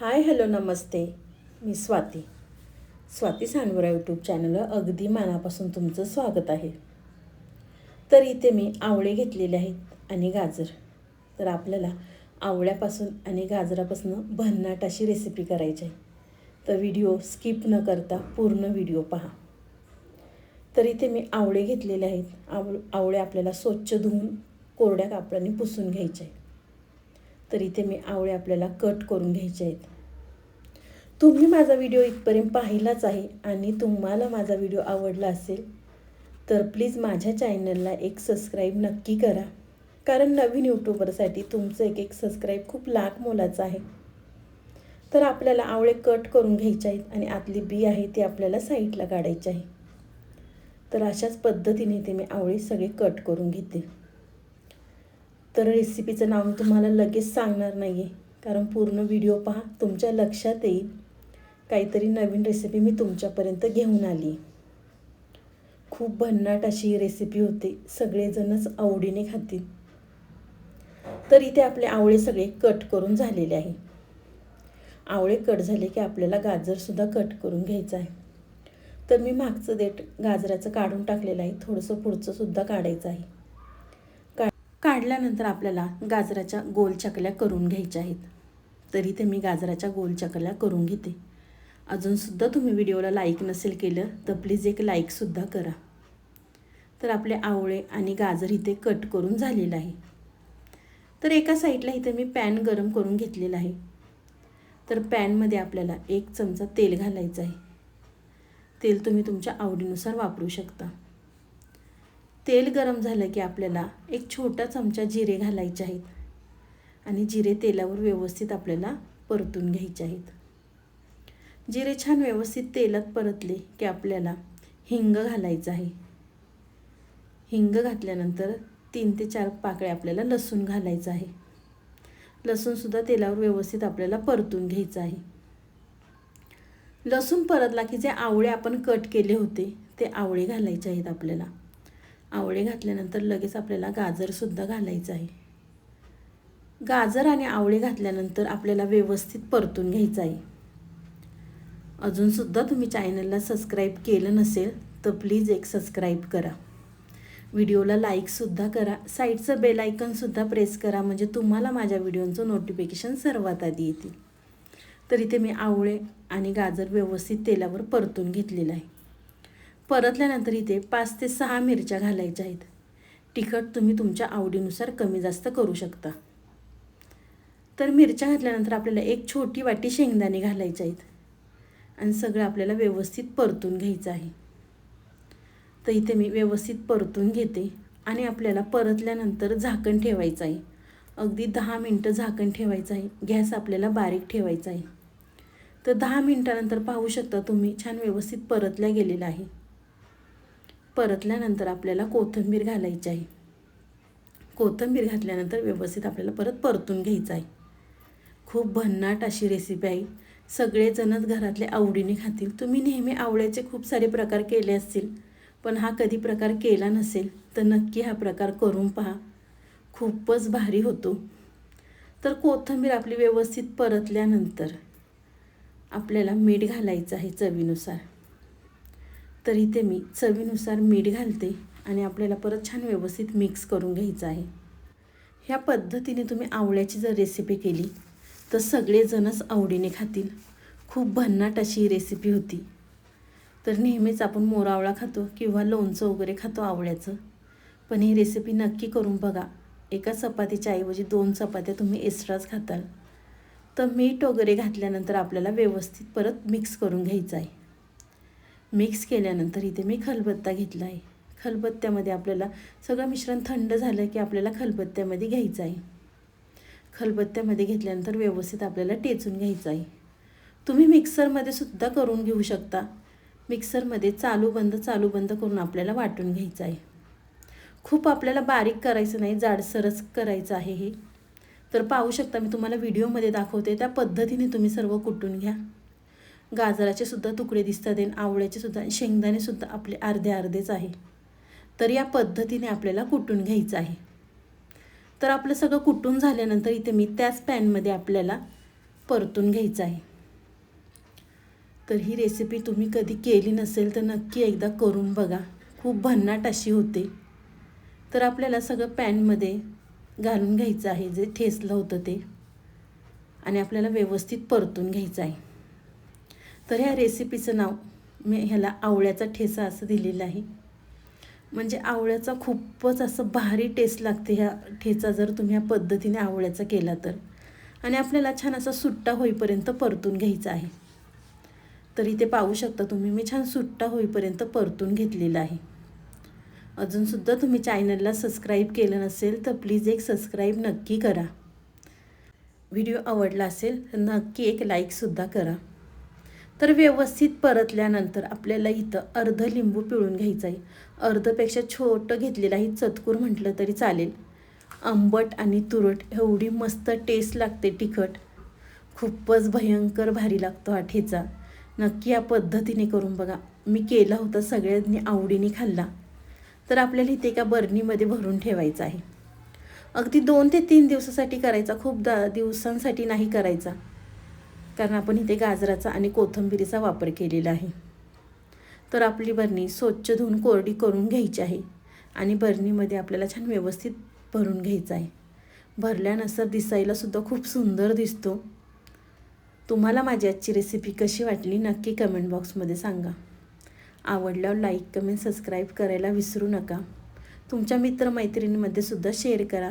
हाय hello नमस्ते. मी Swati. Swati Sandwara YouTube चॅनलवर अगदी मनापासून तुमचं स्वागत आहे. तर इथे मी आवळे घेतलेले आहेत आणि गाजर. तर आपल्याला आवळ्यापासून आणि गाजरापासून भन्नाट अशी रेसिपी करायची आहे. तर व्हिडिओ स्किप न करता पूर्ण व्हिडिओ पहा. तर इथे मी आवळे घेतलेले आहेत. आव आवळे आपल्याला स्वच्छ धुवून कोरड्या कापडाने पुसून घ्यायचे आहे तर इथे मी आवळे आपल्याला कट करून घ्यायचे आहेत. तुम्ही माझा व्हिडिओ इथपर्यंत पाहिलाच आहे आणि तुम्हाला माझा व्हिडिओ आवडला असेल तर प्लीज माझ्या चॅनलला एक सबस्क्राईब नक्की करा. कारण नवीन यूट्यूबरसाठी तुमचं एक एक सबस्क्राईब खूप लाख मोलाचं आहे. तर आपल्याला आवळे कट करून घ्यायचे आहेत आणि आतली बी आहे ती आपल्याला साईडला काढायची आहे. तर अशाच पद्धतीने ते मी आवळे सगळे कट करून घेते. तर रेसिपीचं नाव मी तुम्हाला लगेच सांगणार नाही आहे कारण पूर्ण व्हिडिओ पहा तुमच्या लक्षात येईल. काहीतरी नवीन रेसिपी मी तुमच्यापर्यंत घेऊन आली खूप भन्नाट अशी ही रेसिपी होते. सगळेजणच आवडीने खातील. तर इथे आपले आवळे सगळे कट करून झालेले आहे. आवळे कट झाले की आपल्याला गाजरसुद्धा कट करून घ्यायचं आहे. तर मी मागचं देठ गाजराचं काढून टाकलेलं आहे. थोडंसं पुढचंसुद्धा काढायचं आहे. काढल्यानंतर आपल्याला गाजराच्या गोल चकल्या करून घ्यायच्या आहेत. तरी ते मी गाजराच्या गोल चकल्या करून घेते. अजूनसुद्धा तुम्ही व्हिडिओला लाईक नसेल केलं तर प्लीज एक लाईकसुद्धा करा. तर आपले आवळे आणि गाजर इथे कट करून झालेलं आहे. तर एका साईडला इथे मी पॅन गरम करून घेतलेला आहे. तर पॅनमध्ये आपल्याला एक चमचा तेल घालायचं आहे. तेल तुम्ही तुमच्या आवडीनुसार वापरू शकता. तेल गरम झालं की आपल्याला एक छोटा चमचा जिरे घालायचे आहेत. आणि जिरे तेलावर व्यवस्थित आपल्याला परतून घ्यायचे आहेत. जिरे छान व्यवस्थित तेलात परतले की आपल्याला हिंग घालायचं आहे. हिंग घातल्यानंतर तीन ते चार पाकळ्या आपल्याला लसूण घालायचं आहे. लसूणसुद्धा तेलावर व्यवस्थित आपल्याला परतून घ्यायचं आहे. लसूण परतला की जे आवळे आपण कट केले होते ते आवळे घालायचे आहेत आपल्याला. आवळे घातल्यानंतर लगेच आपल्याला गाजरसुद्धा घालायचं आहे. गाजर आणि आवळे घातल्यानंतर आपल्याला व्यवस्थित परतून घ्यायचं आहे. अजूनसुद्धा तुम्ही चॅनलला सबस्क्राईब केलं नसेल तर प्लीज एक सबस्क्राईब करा. व्हिडिओला लाईकसुद्धा करा. साईडचं बेल आयकनसुद्धा प्रेस करा म्हणजे तुम्हाला माझ्या व्हिडिओचं नोटिफिकेशन सर्वात आधी येतील. तर इथे मी आवळे आणि गाजर व्यवस्थित तेलावर परतून घेतलेलं आहे. परतल्यानंतर इथे पाच ते सहा मिरच्या घालायच्या आहेत. तिखट तुम्ही तुमच्या आवडीनुसार कमी जास्त करू शकता. तर मिरच्या घातल्यानंतर आपल्याला एक छोटी वाटी शेंगदाणे घालायचे आहेत. आणि सगळं आपल्याला व्यवस्थित परतून घ्यायचं आहे. तर इथे मी व्यवस्थित परतून घेते आणि आपल्याला परतल्यानंतर झाकण ठेवायचं आहे. अगदी दहा मिनटं झाकण ठेवायचं आहे. गॅस आपल्याला बारीक ठेवायचा आहे. तर दहा मिनटानंतर पाहू शकता तुम्ही छान व्यवस्थित परतल्या गेलेला आहे. परतल्यानंतर आपल्याला कोथिंबीर घालायची आहे. कोथिंबीर घातल्यानंतर व्यवस्थित आपल्याला परत परतून घ्यायचं आहे. खूप भन्नाट अशी रेसिपी आहे. सगळेजणच घरातले आवडीने खातील. तुम्ही नेहमी आवळ्याचे खूप सारे प्रकार केले असतील पण हा कधी प्रकार केला नसेल तर नक्की हा प्रकार करून पहा. खूपच भारी होतो. तर कोथिंबीर आपली व्यवस्थित परतल्यानंतर आपल्याला मीठ घालायचं आहे चवीनुसार. तर इथे मी चवीनुसार मीठ घालते आणि आपल्याला परत छान व्यवस्थित मिक्स करून घ्यायचं आहे. ह्या पद्धतीने तुम्ही आवळ्याची जर रेसिपी केली तर सगळेजणच आवडीने खातील. खूप भन्नाट अशी रेसिपी होती. तर नेहमीच आपण मोरावळा खातो किंवा लोणचं वगैरे खातो आवळ्याचं. पण ही रेसिपी नक्की करून बघा. एका चपातीच्या ऐवजी दोन चपात्या तुम्ही एक्स्ट्राच खाताल. तर मीठ वगैरे घातल्यानंतर आपल्याला व्यवस्थित परत मिक्स करून घ्यायचं आहे. मिक्स केल्यानंतर इथे मी खलबत्ता घेतला आहे. खलबत्त्यामध्ये आपल्याला सगळं मिश्रण थंड झालं की आपल्याला खलबत्त्यामध्ये घ्यायचं आहे. खलबत्त्यामध्ये घेतल्यानंतर व्यवस्थित आपल्याला टेचून घ्यायचं आहे. तुम्ही मिक्सरमध्ये सुद्धा करून घेऊ शकता. मिक्सरमध्ये चालू बंद चालू बंद करून आपल्याला वाटून घ्यायचं आहे. खूप आपल्याला बारीक करायचं नाही जाडसरच करायचं आहे हे. तर पाहू शकता मी तुम्हाला व्हिडिओमध्ये दाखवते त्या पद्धतीने तुम्ही सर्व कुटून घ्या. गाजराचे सुद्धा तुकडे दिसतात आणि आवळ्याचे सुद्धा शेंगदाणे सुद्धा आपले अर्धे अर्धेच आहे. तर या पद्धतीने आपल्याला कुटून घ्यायचं आहे. तर आपलं सगळं कुटून झाल्यानंतर इथे मी त्याच पॅनमध्ये आपल्याला परतून घ्यायचं आहे. तर ही रेसिपी तुम्ही कधी केली नसेल तर नक्की एकदा करून बघा. खूप भन्नाट अशी होते. तर आपल्याला सगळं पॅनमध्ये घालून घ्यायचं आहे जे ठेसलं होतं ते. आणि आपल्याला व्यवस्थित परतून घ्यायचं आहे. तर ह्या रेसिपीचं नाव मी ह्याला आवळ्याचा ठेसा असं दिलेलं आहे. म्हणजे आवळ्याचा खूपच असं भारी टेस्ट लागते ह्या ठेचा जर तुम्ही ह्या पद्धतीने आवळ्याचा केला तर. आणि आपल्याला छान असा सुट्टा होईपर्यंत परतून घ्यायचा आहे. तर इथे पाहू शकता तुम्ही मी छान सुट्टा होईपर्यंत परतून घेतलेला आहे. अजूनसुद्धा तुम्ही चॅनलला सबस्क्राईब केलं नसेल तर प्लीज एक सबस्क्राईब नक्की करा. व्हिडिओ आवडला असेल तर नक्की एक लाईकसुद्धा करा. तर व्यवस्थित परतल्यानंतर आपल्याला इथं अर्ध लिंबू पिळून घ्यायचं आहे. अर्धपेक्षा छोटं घेतलेलं चतकूर म्हटलं तरी चालेल. आंबट आणि तुरट एवढी मस्त टेस्ट लागते तिखट. खूपच भयंकर भारी लागतो हा ठेचा. नक्की या पद्धतीने करून बघा. मी केला होता सगळ्यांनी आवडीने खाल्ला. तर आपल्याला इथे एका बर्नीमध्ये भरून ठेवायचं आहे. अगदी दोन ते तीन दिवसासाठी करायचा खूप दा दिवसांसाठी नाही करायचा. कारण आपण इथे गाजराचा आणि कोथिंबिरीचा वापर केलेला आहे. तर आपली बरणी स्वच्छ धुवून कोरडी करून घ्यायची आहे आणि बरणीमध्ये आपल्याला छान व्यवस्थित भरून घ्यायचं आहे. भरल्यानंतर दिसायलासुद्धा खूप सुंदर दिसतो. तुम्हाला माझी आजची रेसिपी कशी वाटली नक्की कमेंट बॉक्समध्ये सांगा. आवडल्यावर लाईक कमेंट सबस्क्राईब करायला विसरू नका. तुमच्या मित्रमैत्रिणीमध्ये सुद्धा शेअर करा.